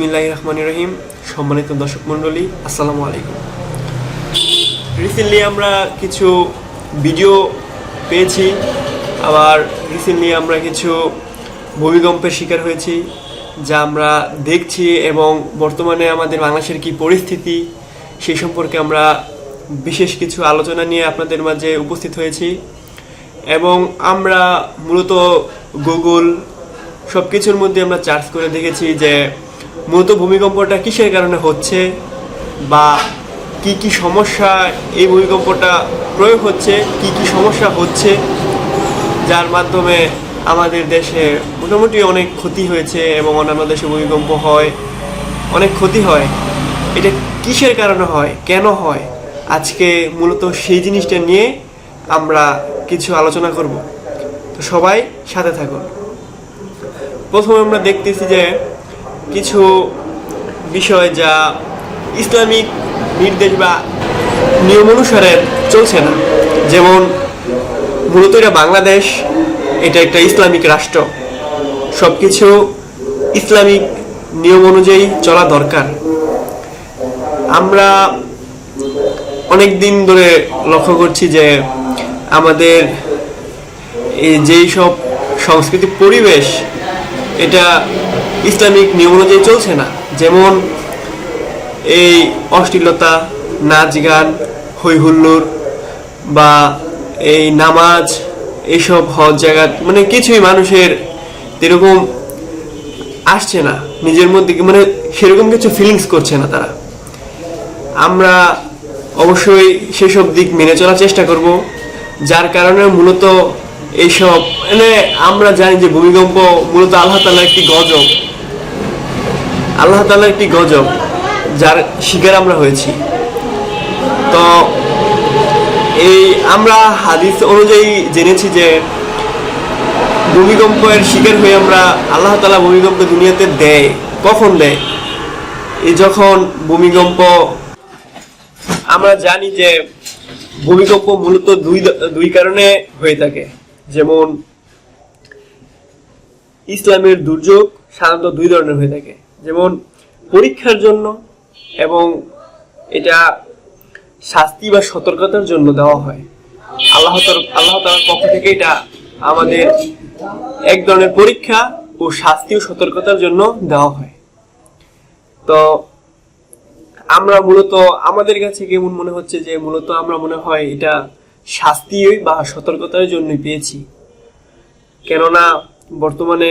বিসমিল্লাহ রহমান রহিম। সম্মানিত দর্শক মণ্ডলী, আসসালামু আলাইকুম। রিসেন্টলি আমরা কিছু ভিডিও পেয়েছি। আবার রিসেন্টলি আমরা কিছু ভূমিকম্পের শিকার হয়েছি, যা আমরা দেখছি এবং বর্তমানে আমাদের বাংলাদেশের কি পরিস্থিতি সেই সম্পর্কে আমরা বিশেষ কিছু আলোচনা নিয়ে আপনাদের মাঝে উপস্থিত হয়েছি। এবং আমরা মূলত গুগল সব কিছুর মধ্যে আমরা চার্জ করে দেখেছি যে মূলত ভূমিকম্পটা কিসের কারণে হচ্ছে বা কি কি সমস্যা এই ভূমিকম্পটা প্রয়োগ হচ্ছে, কি কি সমস্যা হচ্ছে, যার মাধ্যমে আমাদের দেশে মোটামুটি অনেক ক্ষতি হয়েছে এবং অন্যান্য দেশে ভূমিকম্প হয়, অনেক ক্ষতি হয়। এটা কিসের কারণে হয়? কেন হয়? আজকে মূলত সেই জিনিসটা নিয়ে আমরা কিছু আলোচনা করব। তো সবাই সাথে থাকুন। প্রথমে আমরা দেখতেছি যে কিছু বিষয় যা ইসলামিক নির্দেশ বা নিয়ম অনুসারে চলছে না। যেমন মূলত এটা বাংলাদেশ, এটা একটা ইসলামিক রাষ্ট্র। সব কিছু ইসলামিক নিয়ম অনুযায়ী চলা দরকার। আমরা অনেক দিন ধরে লক্ষ্য করছি যে আমাদের এই যেই সব সাংস্কৃতিক পরিবেশ, এটা ইসলামিক নিয়ম অনুযায়ী চলছে না। যেমন এই অশ্লীলতা, নাচ গান হই হুল্লোড় বা এই নামাজ এইসব হজ জায়গা মানে কিছুই মানুষের এরকম আসছে না। নিজের মধ্যে মানে সেরকম কিছু ফিলিংস করছে না তারা। আমরা অবশ্যই সেসব দিক মেনে চলার চেষ্টা করব, যার কারণে মূলত এইসব মানে আমরা জানি যে ভূমিকম্প মূলত আল্লাহ তালার একটি গজব। আল্লাহ তালার একটি গজব যার শিকার আমরা হয়েছি। তো এই আমরা হাদিস অনুযায়ী জেনেছি যে ভূমিকম্পের শিকার হয়ে আমরা আল্লাহ তালা ভূমিকম্প দুনিয়াতে দেয়, কখন দেয়? এই যখন ভূমিকম্প, আমরা জানি যে ভূমিকম্প মূলত দুই দুই কারণে হয়ে থাকে। যেমন ইসলামের দুর্যোগ সাধারণত দুই ধরনের হয়ে থাকে। যেমন পরীক্ষার জন্য এবং এটা শাস্তি বা সতর্কতার জন্য দেওয়া হয়। আল্লাহ আল্লাহ তালার পক্ষ থেকে এটা আমাদের এক ধরনের পরীক্ষা ও শাস্তি ও সতর্কতার জন্য দেওয়া হয়। তো আমরা মূলত, আমাদের কাছে কেমন মনে হচ্ছে যে মূলত আমরা মনে হয় এটা শাস্তি বা সতর্কতার জন্যই পেয়েছি। কেননা বর্তমানে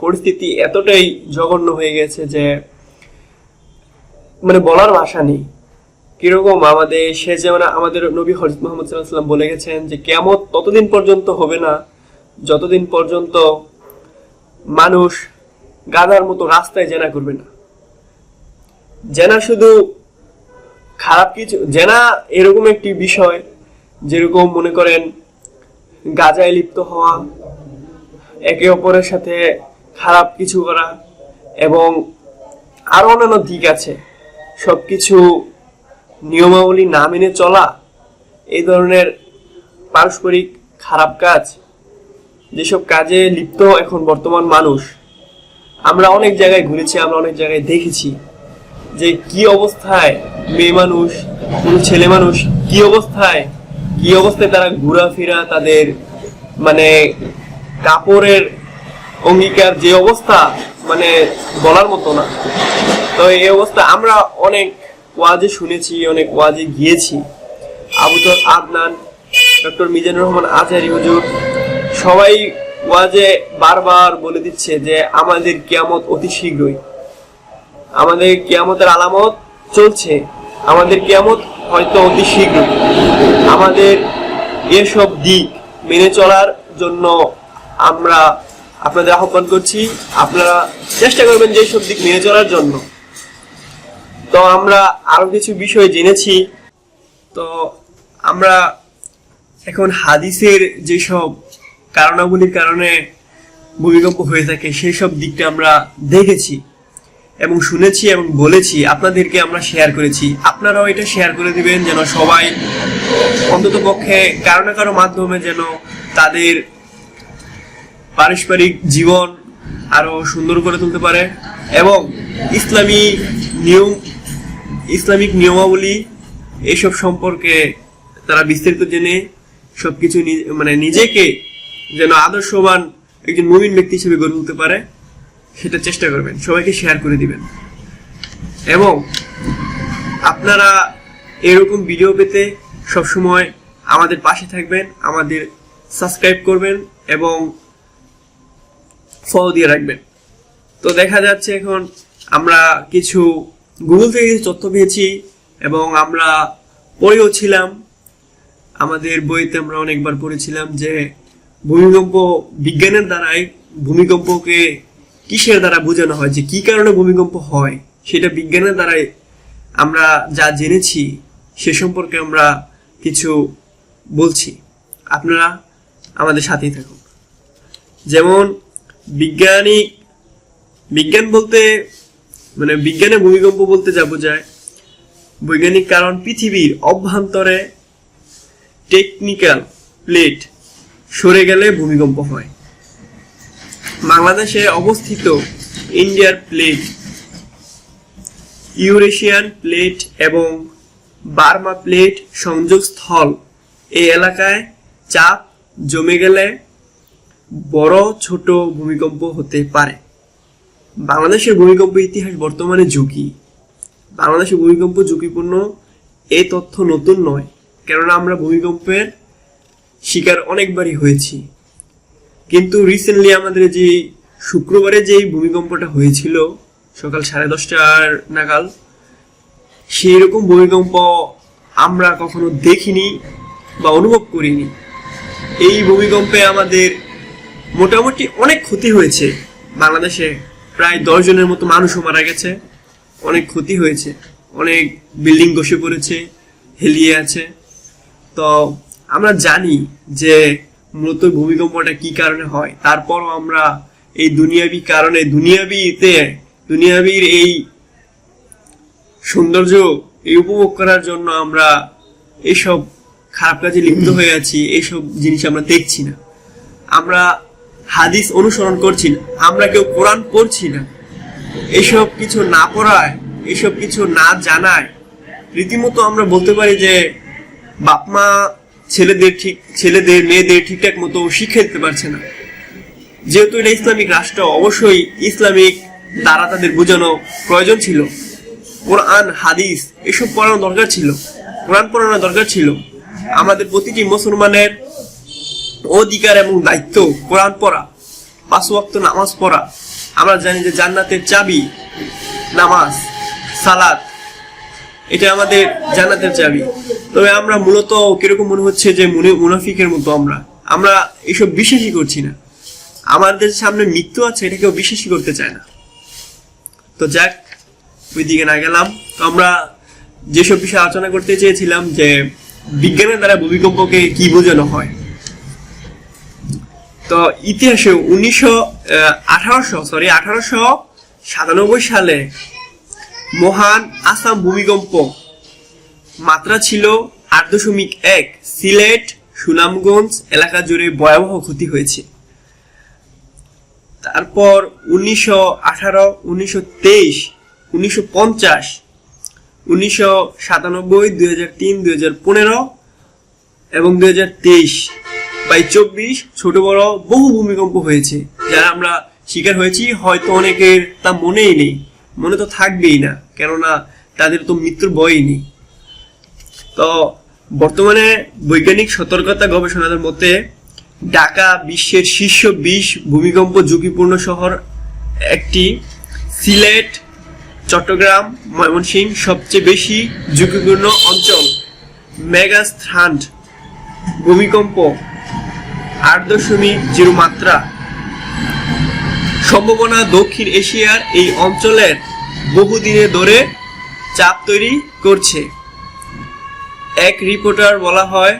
পরিস্থিতি এতটাই জঘন্য হয়ে গেছে যে মানে বলার ভাষা নেই। কীরকম আমাদের, সে যেমন আমাদের নবী হজরত মোহাম্মদ সাল্লাম বলে গেছেন যে কেমত ততদিন পর্যন্ত হবে না যতদিন পর্যন্ত মানুষ গাধার মতো রাস্তায় জেনা করবে না। জেনা শুধু খারাপ কিছু, জেনা এরকম একটি বিষয় যেরকম মনে করেন গাজায় লিপ্ত হওয়া, একে অপরের সাথে খারাপ কিছু করা এবং আরও অন্যান্য দিক আছে। সবকিছু নিয়মাবলী না মেনে চলা, এই ধরনের পারস্পরিক খারাপ কাজ, যেসব কাজে লিপ্ত এখন বর্তমান মানুষ, আমরা অনেক জায়গায় ঘুরেছি, আমরা অনেক জায়গায় দেখেছি যে কি অবস্থায় মেয়ে মানুষ, কোনো ছেলে মানুষ কি অবস্থায় কি অবস্থায় তারা ঘোরাফেরা, তাদের মানে কাপড়ের অঙ্গীকার যে অবস্থা মানে বলার মতো না। তো এই অবস্থা আমরা অনেক ওয়াজে শুনেছি, অনেক ওয়াজে গিয়েছি। আবুতর আদনান, ডক্টর মিজানুর রহমান আজহারি হুজুর সবাই ওয়াজে বারবার বলে দিচ্ছে যে আমাদের কিয়ামত অতি শীঘ্রই। আমাদের কিয়ামতের আলামত চলছে। আমাদের কিয়ামত হয়তো অতি শীঘ্রই। আমাদের এসব দিক মেনে চলার জন্য আমরা আপনাদের আহ্বান করছি, আপনারা চেষ্টা করবেন যে সব দিক মেনে চলার জন্য। তো আমরা আরও কিছু বিষয় জেনেছি। তো আমরা এখন হাদিসের যেসব কারণাবলীর কারণে ভূমিকম্প হয়ে থাকে সেই সব দিকটা আমরা দেখেছি এবং শুনেছি এবং বলেছি। আপনাদেরকে আমরা শেয়ার করেছি। আপনারাও এটা শেয়ার করে দিবেন যেন সবাই অন্তত পক্ষে কারও না কারও মাধ্যমে যেন তাদের পারস্পরিক জীবন আরও সুন্দর করে তুলতে পারে এবং ইসলামী নিয়ম, ইসলামিক নিয়মাবলী এসব সম্পর্কে তারা বিস্তারিত জেনে সবকিছু মানে নিজেকে যেন আদর্শবান একজন মুমিন ব্যক্তি হিসেবে গড়ে তুলতে পারে, সেটা চেষ্টা করবেন। সবাইকে শেয়ার করে দিবেন। এবং আপনারা এরকম ভিডিও পেতে সবসময় আমাদের পাশে থাকবেন, আমাদের সাবস্ক্রাইব করবেন এবং ফলো দিয়ে রাখবেন। তো দেখা যাচ্ছে এখন আমরা কিছু গুগল থেকে কিছু তথ্য পেয়েছি এবং আমরা পড়েও ছিলাম। আমাদের বইতে আমরা অনেকবার পড়েছিলাম যে ভূমিকম্প বিজ্ঞানের দ্বারাই ভূমিকম্পকে কিসের দ্বারা বোঝানো হয়, যে কি কারণে ভূমিকম্প হয়, সেটা বিজ্ঞানের দ্বারাই আমরা যা জেনেছি, সে সম্পর্কে আমরা কিছু বলছি। আপনারা আমাদের সাথেই থাকুন। যেমন বিজ্ঞানিক বিজ্ঞান বলতে মানে বিজ্ঞানে ভূমিকম্প বলতে যা বোঝায়, বৈজ্ঞানিক কারণ পৃথিবীর অভ্যন্তরে টেকনিক্যাল প্লেট সরে গেলে ভূমিকম্প হয়। বাংলাদেশে অবস্থিত ইন্ডিয়ার প্লেট ইউরেশিয়ান প্লেট এবং বার্মা প্লেট সংযোগস্থল। এই এলাকায় চাপ জমে গেলে বড় ছোট ভূমিকম্প হতে পারে। বাংলাদেশের ভূমিকম্প ইতিহাস বর্তমানে ঝুঁকি। বাংলাদেশের ভূমিকম্প ঝুঁকিপূর্ণ এই তথ্য নতুন নয়, কেননা আমরা ভূমিকম্পের শিকার অনেকবারই হয়েছি। কিন্তু রিসেন্টলি আমাদের যে শুক্রবারে যেই ভূমিকম্পটা হয়েছিল, সকাল সাড়ে দশটার নাগাল সেই রকম ভূমিকম্প আমরা কখনো দেখিনি বা অনুভব করিনি। এই ভূমিকম্পে আমাদের মোটামুটি অনেক ক্ষতি হয়েছে। বাংলাদেশে প্রায় দশ জনের মতো মানুষও মারা গেছে। অনেক ক্ষতি হয়েছে। অনেক বিল্ডিং বসে পড়েছে, হেলিয়ে আছে। তো আমরা জানি যে মূলত ভূমিকম্পটা কি কারণে হয়, তারপরও আমরা এই দুনিয়াবি কারণে, দুনিয়াবিতে, দুনিয়াবির এই সৌন্দর্য এই উপভোগ করার জন্য আমরা এইসব খারাপ কাজে লিপ্ত হয়ে আছি এইসব জিনিস আমরা দেখছি না। আমরা হাদিস অনুসরণ করছি না। আমরা কেউ কোরআন পড়ছি না। এসব কিছু না পড়ায়, এসব কিছু না জানায়, রীতিমতো আমরা বলতে পারি যে বাপ মা ছেলেদের ঠিক, ছেলেদের, মেয়েদের ঠিকঠাক মতো শিক্ষা দিতে পারছে না। যেহেতু এটা ইসলামিক রাষ্ট্র, অবশ্যই ইসলামিক দ্বারা তাদের বোঝানো প্রয়োজন ছিল। কোরআন, হাদিস, এসব পড়ানো দরকার ছিল। কোরআন পড়ানো দরকার ছিল। আমাদের প্রতিটি মুসলমানের অধিকার এবং দায়িত্ব কোরআন পড়া পাঁচ ওয়াক্ত নামাজ পড়া। আমরা জানি যে জান্নাতের চাবি নামাজ সালাদ এটা আমাদের জান্নাতের চাবি। তবে আমরা মূলত কীরকম মনে হচ্ছে যে মনে, মুনাফিকের মতো আমরা? আমরা এসব বিশ্বাসই করছি না। আমাদের সামনে মৃত্যু আছে এটা কেউ বিশ্বাসই করতে চায় না। তো যাক, ওই দিকে না গেলাম। তো আমরা যেসব বিষয়ে আলোচনা করতে চেয়েছিলাম যে বিজ্ঞানের দ্বারা ভূমিকম্পকে কি বোঝানো হয় তো ইতিহাসে উনিশশো আঠারোশো সরি আঠারোশো সাতানব্বই সালে মহান আসাম ভূমিকম্প মাত্রা ছিল আট দশমিক এক। সিলেট, সুনামগঞ্জ এলাকা জুড়ে ভয়াবহ ক্ষতি হয়েছে। তারপর উনিশশো আঠারো, উনিশশো তেইশ, উনিশশো পঞ্চাশ, উনিশশো সাতানব্বই, দুই হাজার তিন, দুই হাজার পনেরো এবং দুই হাজার তেইশ। বাই চব্বিশ, ছোট বড় বহু ভূমিকম্প হয়েছে। যারা আমরা শিকার হয়েছি, হয়তো অনেকের তা মনেই নেই। মনে তো থাকবেই না, কেননা তাদের তো মৃত্যুর ভয়ই নেই। তো বর্তমানে বৈজ্ঞানিক সতর্কতা গবেষণাদের মতে, ঢাকা বিশ্বের শীর্ষ বিশ ভূমিকম্প ঝুঁকিপূর্ণ শহর একটি সিলেট, চট্টগ্রাম, ময়মনসিংহ সবচেয়ে বেশি ঝুঁকিপূর্ণ অঞ্চল। মেগাস্থান্ড ভূমিকম্প আট দশমিক জিরো মাত্রা। সম্ভাবনা দক্ষিণ এশিয়ার এই অঞ্চলের বহুদিনে ধরে চাপ তৈরি করছে। এক রিপোর্টার বলা হয়,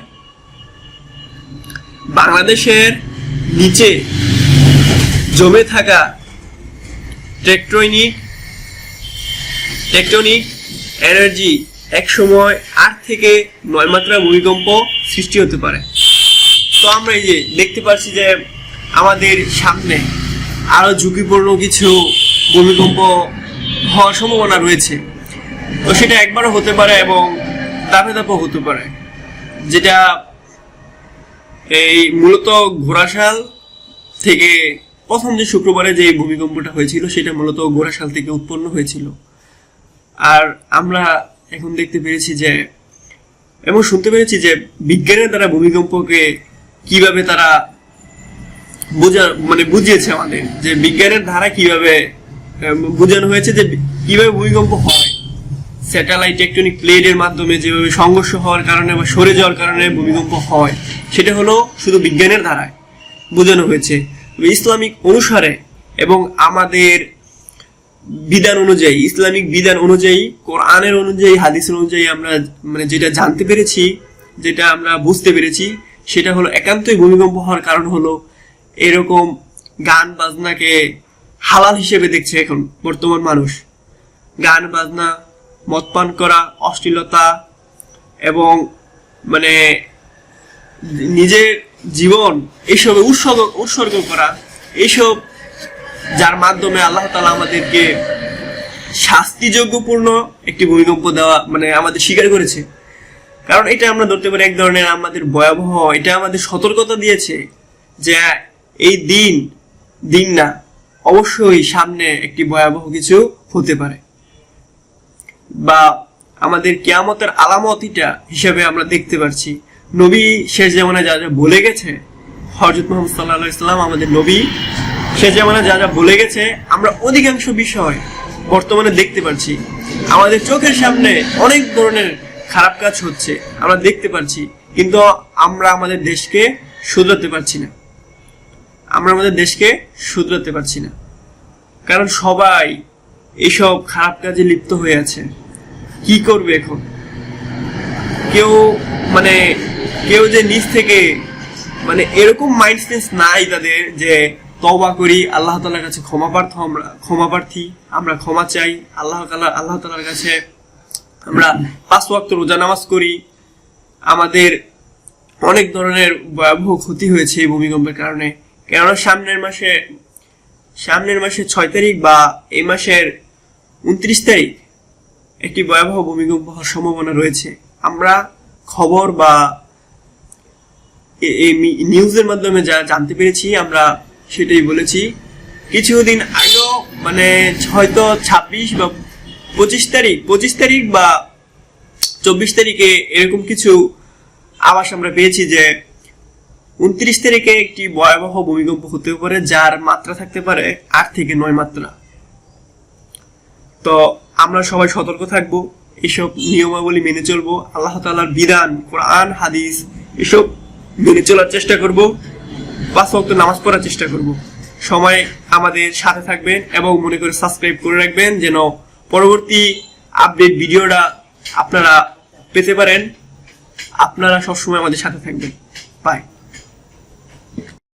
বাংলাদেশের নিচে জমে থাকা টেকটনিক টেকটনিক এনার্জি এক সময় আট থেকে নয় মাত্রা ভূমিকম্প সৃষ্টি হতে পারে। তো আমরা এই যে দেখতে পাচ্ছি যে আমাদের সামনে আরও ঝুঁকিপূর্ণ কিছু ভূমিকম্প হওয়ার সম্ভাবনা রয়েছে। তো সেটা একবারও হতে পারে এবং দাপে দাপে হতে পারে। যেটা এই মূলত ঘোড়াশাল থেকে প্রথম যে শুক্রবারে যে ভূমিকম্পটা হয়েছিল, সেটা মূলত ঘোড়াশাল থেকে উৎপন্ন হয়েছিল। আর আমরা এখন দেখতে পেরেছি যে, এবং শুনতে পেরেছি যে বিজ্ঞানের দ্বারা ভূমিকম্পকে কীভাবে তারা বোঝা মানে বুঝিয়েছে আমাদের? যে বিজ্ঞানের ধারা কীভাবে বোঝানো হয়েছে যে কীভাবে ভূমিকম্প হয়। স্যাটেলাইট টেকটনিক প্লেটের মাধ্যমে যেভাবে সংঘর্ষ হওয়ার কারণে বা সরে যাওয়ার কারণে ভূমিকম্প হয়, সেটা হলো শুধু বিজ্ঞানের ধারায় বোঝানো হয়েছে। ইসলামিক অনুসারে এবং আমাদের বিধান অনুযায়ী, ইসলামিক বিধান অনুযায়ী, কোরআনের অনুযায়ী, হাদিসের অনুযায়ী আমরা মানে যেটা জানতে পেরেছি, যেটা আমরা বুঝতে পেরেছি সেটা হলো একান্তই ভূমিকম্প হওয়ার কারণ হলো এরকম গান বাজনাকে হালাল হিসেবে দেখছে এখন বর্তমান মানুষ। গান বাজনা, মদ পান করা, অশ্লীলতা এবং মানে নিজের জীবন এসবে উৎসর্গ উৎসর্গ করা, এইসব যার মাধ্যমে আল্লাহ তালা আমাদেরকে শাস্তিযোগ্যপূর্ণ একটি ভূমিকম্প দেওয়া মানে আমাদের স্বীকার করেছে। কারণ এটা আমরা ধরতে পারি এক ধরনের আমাদের ভয়াবহ, এটা আমাদের সতর্কতা দিয়েছে যে এই দিন দিন না, অবশ্যই সামনে একটি ভয়াবহ কিছু হতে পারে। বা আমাদের কেয়ামতের আলামত এটা হিসেবে আমরা দেখতে পাচ্ছি নবী শেষ জামানায় যা যা বলে গেছে হজরত মোহাম্মদ সাল্লাহ ইসলাম আমাদের নবী শেষ জামানায় যা যা বলে গেছে, আমরা অধিকাংশ বিষয় বর্তমানে দেখতে পাচ্ছি আমাদের চোখের সামনে অনেক ধরনের খারাপ কাজ হচ্ছে, আমরা দেখতে পাচ্ছি কিন্তু আমরা আমাদের দেশকে শুধরাতে পারছি না। আমরা আমাদের দেশকে শুধরাতে পারছি না। কারণ সবাই এইসব খারাপ কাজে লিপ্ত হয়ে আছে। কি করবে এখন? কেউ মানে কেউ যে নিজ থেকে মানে এরকম মাইন্ড সেন্স নাই তাদের যে তবা করি, আল্লাহ তালার কাছে ক্ষমা প্রার্থ, আমরা, ক্ষমা প্রার্থী, আমরা ক্ষমা চাই, আল্লাহ আল্লাহ তালার কাছে আমরা পাঁচ ওয়াক্ত রোজা নামাজ করি। আমাদের অনেক ধরনের ভয়াবহ ক্ষতি হয়েছে এই ভূমিকম্পের কারণে। কেননা সামনের মাসে সামনের মাসে ছয় তারিখ বা এই মাসের উনত্রিশ তারিখ একটি ভয়াবহ ভূমিকম্প হওয়ার সম্ভাবনা রয়েছে। আমরা খবর বা এই নিউজের মাধ্যমে যা জানতে পেরেছি, আমরা সেটাই বলেছি। কিছুদিন আগেও মানে হয়তো ছাব্বিশ বা পঁচিশ তারিখ পঁচিশ তারিখ বা চব্বিশ তারিখে এরকম কিছু আভাস আমরা পেয়েছি যে উনত্রিশ তারিখে একটি ভয়াবহ ভূমিকম্প হতে পারে, যার মাত্রা থাকতে পারে আট থেকে নয় মাত্রা। তো আমরা সবাই সতর্ক থাকব, এসব নিয়মাবলী মেনে চলবো, আল্লাহ তাআলার বিধান, কোরআন, হাদিস, এসব মেনে চলার চেষ্টা করব, পাঁচ ওয়াক্ত নামাজ পড়ার চেষ্টা করব। সময় আমাদের সাথে থাকবেন এবং মনে করে সাবস্ক্রাইব করে রাখবেন যেন পরবর্তী আপডেট ভিডিওটা আপনারা পেতে পারেন। আপনারা সবসময় আমাদের সাথে থাকবেন। বাই